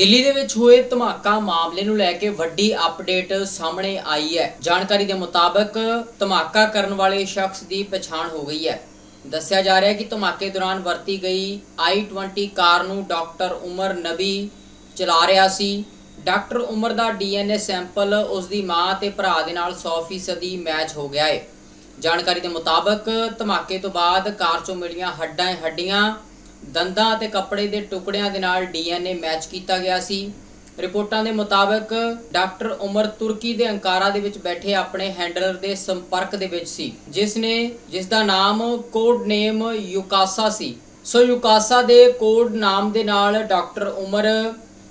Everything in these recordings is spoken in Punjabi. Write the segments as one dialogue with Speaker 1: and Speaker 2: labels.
Speaker 1: ਦਿੱਲੀ ਦੇ ਵਿੱਚ ਹੋਏ ਧਮਾਕਾ ਮਾਮਲੇ ਨੂੰ ਲੈ ਕੇ ਵੱਡੀ ਅਪਡੇਟ ਸਾਹਮਣੇ ਆਈ ਹੈ। ਜਾਣਕਾਰੀ ਦੇ ਮੁਤਾਬਕ ਧਮਾਕਾ ਕਰਨ ਵਾਲੇ ਸ਼ਖਸ ਦੀ ਪਛਾਣ ਹੋ ਗਈ ਹੈ। ਦੱਸਿਆ ਜਾ ਰਿਹਾ ਹੈ ਕਿ ਧਮਾਕੇ ਦੌਰਾਨ ਵਰਤੀ ਗਈ i20 ਕਾਰ ਨੂੰ ਡਾਕਟਰ ਉਮਰ ਨਬੀ ਚਲਾ ਰਿਹਾ ਸੀ। ਡਾਕਟਰ ਉਮਰ ਦਾ ਡੀਐਨਏ ਸੈਂਪਲ ਉਸ ਦੀ ਮਾਂ ਤੇ ਭਰਾ ਦੇ ਨਾਲ 100% ਮੈਚ ਹੋ ਗਿਆ ਹੈ। ਜਾਣਕਾਰੀ ਦੇ ਮੁਤਾਬਕ ਧਮਾਕੇ ਤੋਂ ਬਾਅਦ ਕਾਰ 'ਚੋਂ ਮਿਲੀਆਂ ਹੱਡਾਂ ਹੱਡੀਆਂ ਦੰਦਾਂ ਅਤੇ ਕੱਪੜੇ ਦੇ ਟੁਕੜਿਆਂ ਦੇ ਨਾਲ ਡੀਐਨਏ ਮੈਚ ਕੀਤਾ ਗਿਆ ਸੀ। ਰਿਪੋਰਟਾਂ ਦੇ ਮੁਤਾਬਕ, ਡਾਕਟਰ ਉਮਰ ਤੁਰਕੀ ਦੇ ਅੰਕਾਰਾ ਦੇ ਵਿੱਚ ਬੈਠੇ ਆਪਣੇ ਹੈਂਡਲਰ ਦੇ ਸੰਪਰਕ ਦੇ ਵਿੱਚ ਸੀ, ਜਿਸ ਨੇ, ਜਿਸ ਦਾ ਨਾਮ ਕੋਡ ਨੇਮ ਯੂਕਾਸਾ ਸੀ। ਸੋ ਯੂਕਾਸਾ ਦੇ ਕੋਡ ਨਾਮ ਦੇ ਨਾਲ ਡਾਕਟਰ ਉਮਰ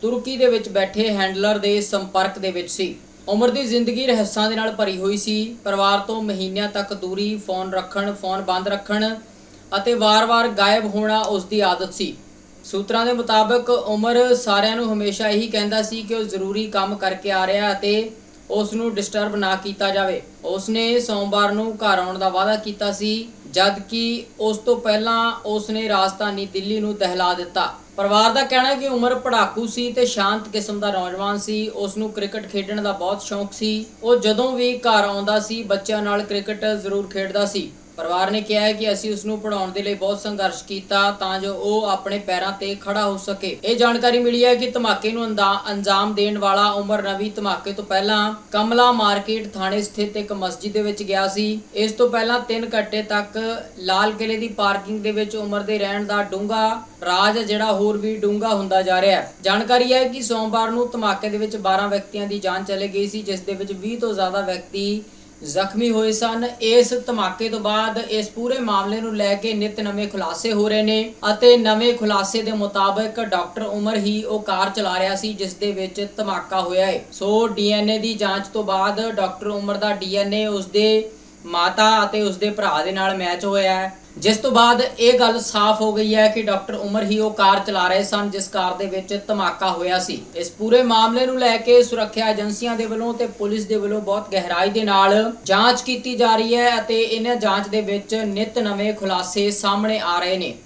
Speaker 1: ਤੁਰਕੀ ਦੇ ਵਿੱਚ ਬੈਠੇ ਹੈਂਡਲਰ ਦੇ ਸੰਪਰਕ ਦੇ ਵਿੱਚ ਸੀ। ਉਮਰ ਦੀ ਜ਼ਿੰਦਗੀ ਰਹੱਸਾਂ ਦੇ ਨਾਲ ਭਰੀ ਹੋਈ ਸੀ। ਪਰਿਵਾਰ ਤੋਂ ਮਹੀਨਿਆਂ ਤੱਕ ਦੂਰੀ, ਫੋਨ ਰੱਖਣ, ਫੋਨ ਬੰਦ ਰੱਖਣ ਅਤੇ ਵਾਰ-ਵਾਰ ਗਾਇਬ ਹੋਣਾ ਉਸ ਦੀ ਆਦਤ ਸੀ। ਸੂਤਰਾਂ ਦੇ ਮੁਤਾਬਕ ਉਮਰ ਸਾਰਿਆਂ ਨੂੰ ਹਮੇਸ਼ਾ ਇਹੀ ਕਹਿੰਦਾ ਸੀ ਕਿ ਉਹ ਜ਼ਰੂਰੀ ਕੰਮ ਕਰਕੇ ਆ ਰਿਹਾ ਅਤੇ ਉਸ ਨੂੰ ਡਿਸਟਰਬ ਨਾ ਕੀਤਾ ਜਾਵੇ। ਉਸ ਨੇ ਸੋਮਵਾਰ ਨੂੰ ਘਰ ਆਉਣ ਦਾ ਵਾਅਦਾ ਕੀਤਾ ਸੀ ਜਦ ਕਿ ਉਸ ਤੋਂ ਪਹਿਲਾਂ ਉਸ ਨੇ ਰਾਜਧਾਨੀ ਦਿੱਲੀ ਨੂੰ ਦਹਿਲਾ ਦਿੱਤਾ। ਪਰਿਵਾਰ ਦਾ ਕਹਿਣਾ ਹੈ ਕਿ ਉਮਰ ਪੜਾਕੂ ਸੀ ਤੇ ਸ਼ਾਂਤ ਕਿਸਮ ਦਾ ਨੌਜਵਾਨ ਸੀ। ਉਸ ਨੂੰ ਕ੍ਰਿਕਟ ਖੇਡਣ ਦਾ ਬਹੁਤ ਸ਼ੌਂਕ ਸੀ। ਉਹ ਜਦੋਂ ਵੀ ਘਰ ਆਉਂਦਾ ਸੀ, ਬੱਚਿਆਂ ਨਾਲ ਕ੍ਰਿਕਟ ਜ਼ਰੂਰ ਖੇਡਦਾ ਸੀ। ਪਰਿਵਾਰ ਨੇ ਕਿਹਾ ਹੈ ਕਿ ਅਸੀਂ ਉਸ ਨੂੰ ਪੜਾਉਣ ਦੇ ਲਈ ਬਹੁਤ ਸੰਘਰਸ਼ ਕੀਤਾ ਤਾਂ ਜੋ ਉਹ ਆਪਣੇ ਪੈਰਾਂ ਤੇ ਖੜਾ ਹੋ ਸਕੇ। ਇਹ ਜਾਣਕਾਰੀ ਮਿਲੀ ਹੈ ਕਿ ਧਮਾਕੇ ਨੂੰ ਅੰਜਾਮ ਦੇਣ ਵਾਲਾ ਉਮਰ ਨਵੀ ਧਮਾਕੇ ਤੋਂ ਪਹਿਲਾਂ ਕਮਲਾ ਮਾਰਕੀਟ ਥਾਣੇ ਸਥਿਤ ਇੱਕ ਮਸਜਿਦ ਦੇ ਵਿੱਚ ਗਿਆ ਸੀ। ਇਸ ਤੋਂ ਪਹਿਲਾਂ 3 ਘੰਟੇ ਤੱਕ ਲਾਲ ਕਿਲੇ ਦੀ ਪਾਰਕਿੰਗ ਦੇ ਵਿੱਚ ਉਮਰ ਦੇ ਰਹਿਣ ਦਾ ਡੂੰਗਾ ਰਾਜ ਜਿਹੜਾ ਹੋਰ ਵੀ ਡੂੰਗਾ ਹੁੰਦਾ ਜਾ ਰਿਹਾ ਹੈ। ਜਾਣਕਾਰੀ ਹੈ ਕਿ ਸੋਮਵਾਰ ਨੂੰ ਧਮਾਕੇ ਦੇ ਵਿੱਚ 12 ਵਿਅਕਤੀਆਂ ਦੀ ਜਾਨ ਚਲੇ ਗਈ ਸੀ, ਜਿਸ ਦੇ ਵਿੱਚ 20 ਤੋਂ ਜ਼ਿਆਦਾ ਵਿਅਕਤੀ ਜ਼ਖਮੀ ਹੋਏ ਸਨ। ਇਸ ਧਮਾਕੇ ਤੋਂ ਬਾਅਦ ਇਸ ਪੂਰੇ ਮਾਮਲੇ ਨੂੰ ਲੈ ਕੇ ਨਿਤ ਨਵੇਂ ਖੁਲਾਸੇ ਹੋ ਰਹੇ ਨੇ ਅਤੇ ਨਵੇਂ ਖੁਲਾਸੇ ਦੇ ਮੁਤਾਬਕ ਡਾਕਟਰ ਉਮਰ ਹੀ ਉਹ ਕਾਰ ਚਲਾ ਰਿਹਾ ਸੀ, ਜਿਸ ਦੇ ਵਿੱਚ ਧਮਾਕਾ ਹੋਇਆ ਹੈ। ਸੋ ਡੀਐਨਏ ਦੀ ਜਾਂਚ ਤੋਂ ਬਾਅਦ ਡਾਕਟਰ ਉਮਰ ਦਾ ਡੀਐਨਏ ਉਸਦੇ ਮਾਤਾ ਅਤੇ ਉਸਦੇ ਭਰਾ ਦੇ ਨਾਲ ਮੈਚ ਹੋਇਆ ਹੈ। ਜਿਸ ਤੋਂ ਬਾਅਦ ਇਹ ਗੱਲ ਸਾਫ਼ ਹੋ ਗਈ ਹੈ ਕਿ ਡਾਕਟਰ ਉਮਰ ਹੀ ਉਹ ਕਾਰ ਚਲਾ ਰਹੇ ਸਨ ਜਿਸ ਕਾਰ ਦੇ ਵਿੱਚ ਧਮਾਕਾ ਹੋਇਆ ਸੀ। ਇਸ ਪੂਰੇ ਮਾਮਲੇ ਨੂੰ ਲੈ ਕੇ ਸੁਰੱਖਿਆ ਏਜੰਸੀਆਂ ਦੇ ਵੱਲੋਂ ਤੇ ਪੁਲਿਸ ਦੇ ਵੱਲੋਂ ਬਹੁਤ ਗਹਿਰਾਈ ਦੇ ਨਾਲ ਜਾਂਚ ਕੀਤੀ ਜਾ ਰਹੀ ਹੈ ਅਤੇ ਇਹਨਾਂ ਜਾਂਚ ਦੇ ਵਿੱਚ ਨਿਤ ਨਵੇਂ ਖੁਲਾਸੇ ਸਾਹਮਣੇ ਆ ਰਹੇ ਨੇ।